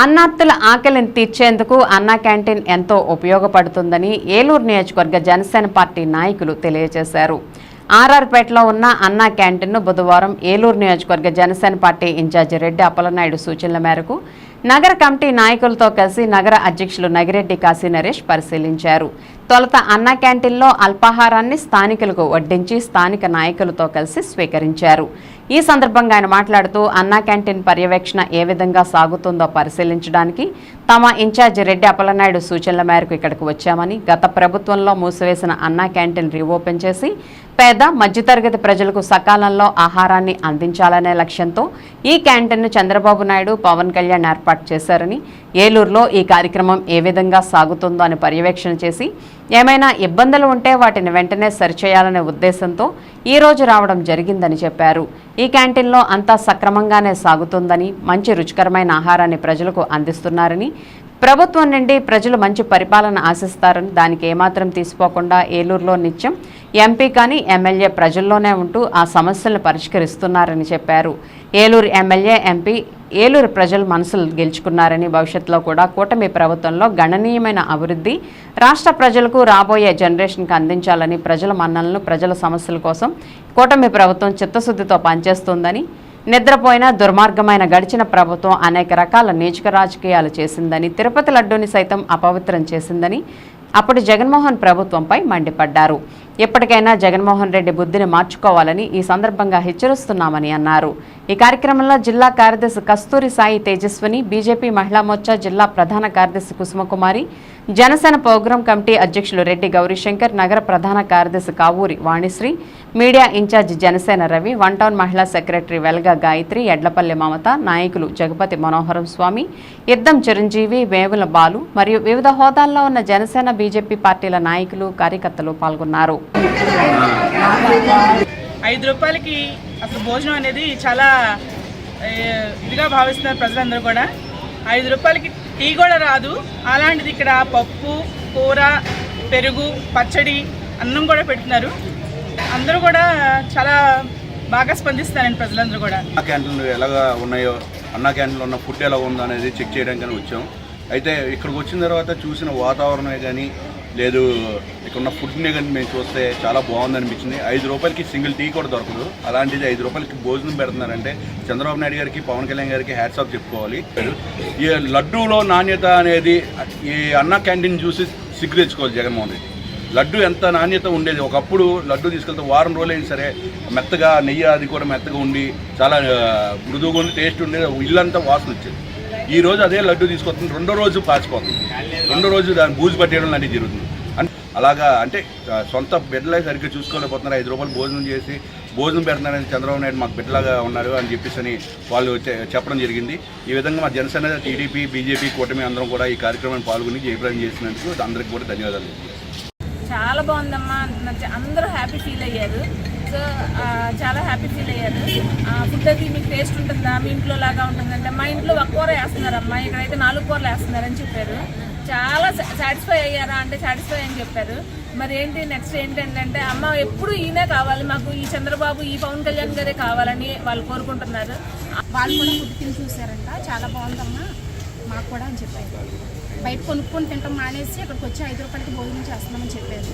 అన్నార్తుల ఆకలిని తీర్చేందుకు అన్నా క్యాంటీన్ ఎంతో ఉపయోగపడుతుందని ఏలూరు నియోజకవర్గ జనసేన పార్టీ నాయకులు తెలియజేశారు. ఆర్ఆర్పేటలో ఉన్న అన్నా క్యాంటీన్ను బుధవారం ఏలూరు నియోజకవర్గ జనసేన పార్టీ ఇన్ఛార్జి రెడ్డి అప్పలనాయుడు సూచనల మేరకు నగర కమిటీ నాయకులతో కలిసి నగర అధ్యక్షులు నగిరెడ్డి కాశీ నరేష్ పరిశీలించారు. తొలత అన్నా క్యాంటీన్లో అల్పాహారాన్ని స్థానికులకు వడ్డించి స్థానిక నాయకులతో కలిసి స్వీకరించారు. ఈ సందర్భంగా ఆయన మాట్లాడుతూ అన్నా క్యాంటీన్ పర్యవేక్షణ ఏ విధంగా సాగుతుందో పరిశీలించడానికి తమ ఇన్ఛార్జ్ రెడ్డి అప్పలనాయుడు సూచనల మేరకు ఇక్కడికి వచ్చామని గత ప్రభుత్వంలో మూసివేసిన అన్నా క్యాంటీన్ రీఓపెన్ చేసి పేద మధ్యతరగతి ప్రజలకు సకాలంలో ఆహారాన్ని అందించాలనే లక్ష్యంతో ఈ క్యాంటీన్ను చంద్రబాబు నాయుడు పవన్ కళ్యాణ్ ఏర్పాటు చేశారని ఏలూరులో ఈ కార్యక్రమం ఏ విధంగా సాగుతుందో అని పర్యవేక్షణ చేసి ఏమైనా ఇబ్బందులు ఉంటే వాటిని వెంటనే సరిచేయాలనే ఉద్దేశంతో ఈ రోజు రావడం జరిగిందని చెప్పారు. ఈ క్యాంటీన్లో అంతా సక్రమంగానే సాగుతుందని మంచి రుచికరమైన ఆహారాన్ని ప్రజలకు అందిస్తున్నారని ప్రభుత్వం నుండి ప్రజలు మంచి పరిపాలన ఆశిస్తారని దానికి ఏమాత్రం తీసుకోకుండా ఏలూరులో నిత్యం ఎంపీ కానీ ఎమ్మెల్యే ప్రజల్లోనే ఉంటూ ఆ సమస్యలను పరిష్కరిస్తున్నారని చెప్పారు. ఏలూరు ఎమ్మెల్యే ఎంపీ ఏలూరు ప్రజలు మనసులు గెలుచుకున్నారని భవిష్యత్తులో కూడా కూటమి ప్రభుత్వంలో గణనీయమైన అభివృద్ధి రాష్ట్ర ప్రజలకు రాబోయే జనరేషన్కి అందించాలని ప్రజల మన్నలను ప్రజల సమస్యల కోసం కూటమి ప్రభుత్వం చిత్తశుద్ధితో పనిచేస్తుందని నిద్రపోయిన దుర్మార్గమైన గడిచిన ప్రభుత్వం అనేక రకాల నీచక రాజకీయాలు చేసిందని తిరుపతి లడ్డూని సైతం అపవిత్రం చేసిందని అప్పుడు జగన్మోహన్ ప్రభుత్వంపై మండిపడ్డారు. ఎప్పటికైనా జగన్మోహన్ రెడ్డి బుద్ధిని మార్చుకోవాలని ఈ సందర్భంగా హెచ్చరిస్తున్నామని అన్నారు. ఈ కార్యక్రమంలో జిల్లా కార్యదర్శి కస్తూరి సాయి తేజస్విని బీజేపీ మహిళా మోర్చా జిల్లా ప్రధాన కార్యదర్శి కుసుమకుమారి జనసేన ప్రోగ్రాం కమిటీ అధ్యక్షులు రెడ్డి గౌరీశంకర్ నగర ప్రధాన కార్యదర్శి Kavuri Vanisri media incharge Janasena Ravi one town మహిళా సెక్రటరీ వెల్గా గాయత్రి ఎడ్లపల్లి మమత నాయకులు జగపతి మనోహరం స్వామి ఇద్దం చిరంజీవి వేవుల బాలు మరియు వివిధ హోదాల్లో ఉన్న జనసేన బీజేపీ పార్టీల నాయకులు కార్యకర్తలు పాల్గొన్నారు. ఐదు రూపాయలకి అసలు భోజనం అనేది చాలా ఇదిగా భావిస్తున్నారు ప్రజలందరూ కూడా. ఐదు రూపాయలకి టీ కూడా రాదు. అలాంటిది ఇక్కడ పప్పు కూర పెరుగు పచ్చడి అన్నం కూడా పెడుతున్నారు. అందరూ కూడా చాలా బాగా స్పందిస్తారండి ప్రజలందరూ కూడా. అన్నా క్యాంటీన్లు ఎలాగా ఉన్నాయో అన్నా క్యాంటీన్లో ఉన్న ఫుడ్ ఎలా ఉందో అనేది చెక్ చేయడానికి వచ్చాం. అయితే ఇక్కడికి వచ్చిన తర్వాత చూసిన వాతావరణమే కానీ లేదు ఇక్కడ ఉన్న ఫుడ్ని కానీ మేము చూస్తే చాలా బాగుంది అనిపించింది ఐదు రూపాయలకి సింగిల్ టీ కూడా దొరకదు. అలాంటిది ఐదు రూపాయలకి భోజనం పెడుతున్నారంటే చంద్రబాబు నాయుడు గారికి పవన్ కళ్యాణ్ గారికి హ్యాట్స్ ఆఫ్ చెప్పుకోవాలి. ఈ లడ్డూలో నాణ్యత అనేది ఈ అన్న క్యాంటీన్ చూసి సిగ్గు తెచ్చుకోవాలి జగన్మోహన్ రెడ్డి. లడ్డు ఎంత నాణ్యత ఉండేది? ఒకప్పుడు లడ్డు తీసుకెళ్తే వారం రోజులైనా సరే మెత్తగా నెయ్యి అది కూడా మెత్తగా ఉండి చాలా మృదువుగా ఉండి టేస్ట్ ఉండేది. ఇల్లంతా వాసన వచ్చేది. ఈ రోజు అదే లడ్డు తీసుకొస్తుంది. రెండో రోజు పాచిపోతుంది. రెండో రోజు దాన్ని బూజు పట్టేయడం లాంటివి జరుగుతుంది. అలాగా అంటే సొంత బిడ్డలే సరిగ్గా చూసుకోలేకపోతున్నారు. ఐదు రూపాయలు భోజనం చేసి భోజనం పెడుతున్నారని చంద్రబాబు నాయుడు మాకు బిడ్డలాగా ఉన్నారు అని చెప్పేసి అని వాళ్ళు చెప్పడం జరిగింది. ఈ విధంగా మా జనసేన టీడీపీ బీజేపీ కూటమి అందరం కూడా ఈ కార్యక్రమాన్ని పాల్గొని జయప్రదం చేసినందుకు అందరికీ కూడా ధన్యవాదాలు చాలా బాగుందమ్మా అందరూ హ్యాపీ ఫీల్ అయ్యారు. సో చాలా హ్యాపీ ఫీల్ అయ్యారు ఆ, ఫుడ్ అది మీకు టేస్ట్ ఉంటుందా? మీ ఇంట్లో లాగా ఉంటుందంటే మా ఇంట్లో ఒక కూర వేస్తున్నారమ్మా. ఇక్కడైతే నాలుగు కూరలు వేస్తున్నారని చెప్పారు. చాలా సాటిస్ఫై అయ్యారా? అంటే సాటిస్ఫై అని చెప్పారు. మరి ఏంటి నెక్స్ట్ ఏంటంటే అమ్మ ఎప్పుడు ఈయనే కావాలి. మాకు ఈ చంద్రబాబు ఈ పవన్ కళ్యాణ్ గారే కావాలని వాళ్ళు కోరుకుంటున్నారు. వాళ్ళు కూడా ఫుడ్ తిని చూసారంట చాలా బాగుందమ్మా. మాకు కూడా అని చెప్పారు. బయట కొనుక్కొని తింటాం మానేసి ఇక్కడికి వచ్చి ఐదు రూపాయలకి భోజనం చేస్తున్నామని చెప్పారు.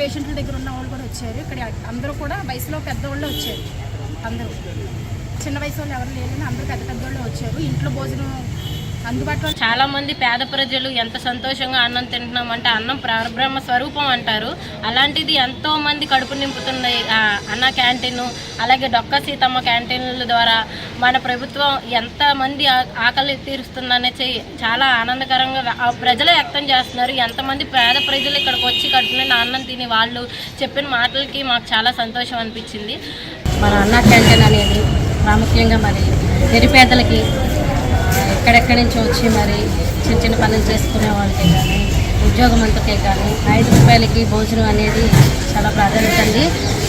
పేషెంట్ల దగ్గర ఉన్న వాళ్ళు కూడా వచ్చారు. ఇక్కడ అందరూ కూడా వయసులో పెద్దవాళ్ళు వచ్చారు. అందరూ. చిన్న వయసు వాళ్ళు ఎవరు లేరు అందరూ పెద్ద పెద్దవాళ్ళు వచ్చారు. ఇంట్లో భోజనం అందుబాటులో చాలా మంది పేద ప్రజలు ఎంత సంతోషంగా అన్నం తింటున్నాం అంటే అన్నం పరబ్రహ్మ స్వరూపం అంటారు. అలాంటిది ఎంతో మంది కడుపు నింపుతున్న ఆ, అన్న క్యాంటీన్ అలాగే డొక్క సీతమ్మ క్యాంటీన్ల ద్వారా మన ప్రభుత్వం ఎంత మంది ఆకలి తీరుస్తుందనే చాలా ఆనందకరంగా ప్రజలు వ్యక్తం చేస్తున్నారు. ఎంతమంది పేద ప్రజలు ఇక్కడికి వచ్చి కడుపు నిండా అన్నం తిని వాళ్ళు చెప్పిన మాటలకి మాకు చాలా సంతోషం అనిపించింది. మన అన్నా క్యాంటీన్ అనేది ప్రాముఖ్యంగా మరి నిరుపేదలకి ఎక్కడెక్కడి నుంచి వచ్చి మరి చిన్న చిన్న పనులు చేసుకునే వాళ్ళకే కానీ ఉద్యోగం అంతకే కానీ ఐదు రూపాయలకి భోజనం అనేది చాలా ప్రాధాన్యత అండి.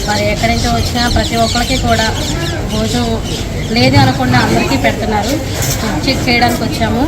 మరి ఎక్కడి నుంచి వచ్చినా ప్రతి ఒక్కరికి కూడా భోజనం లేదు అనకుండా అందరికీ పెడుతున్నారు. చెక్ చేయడానికి వచ్చాము.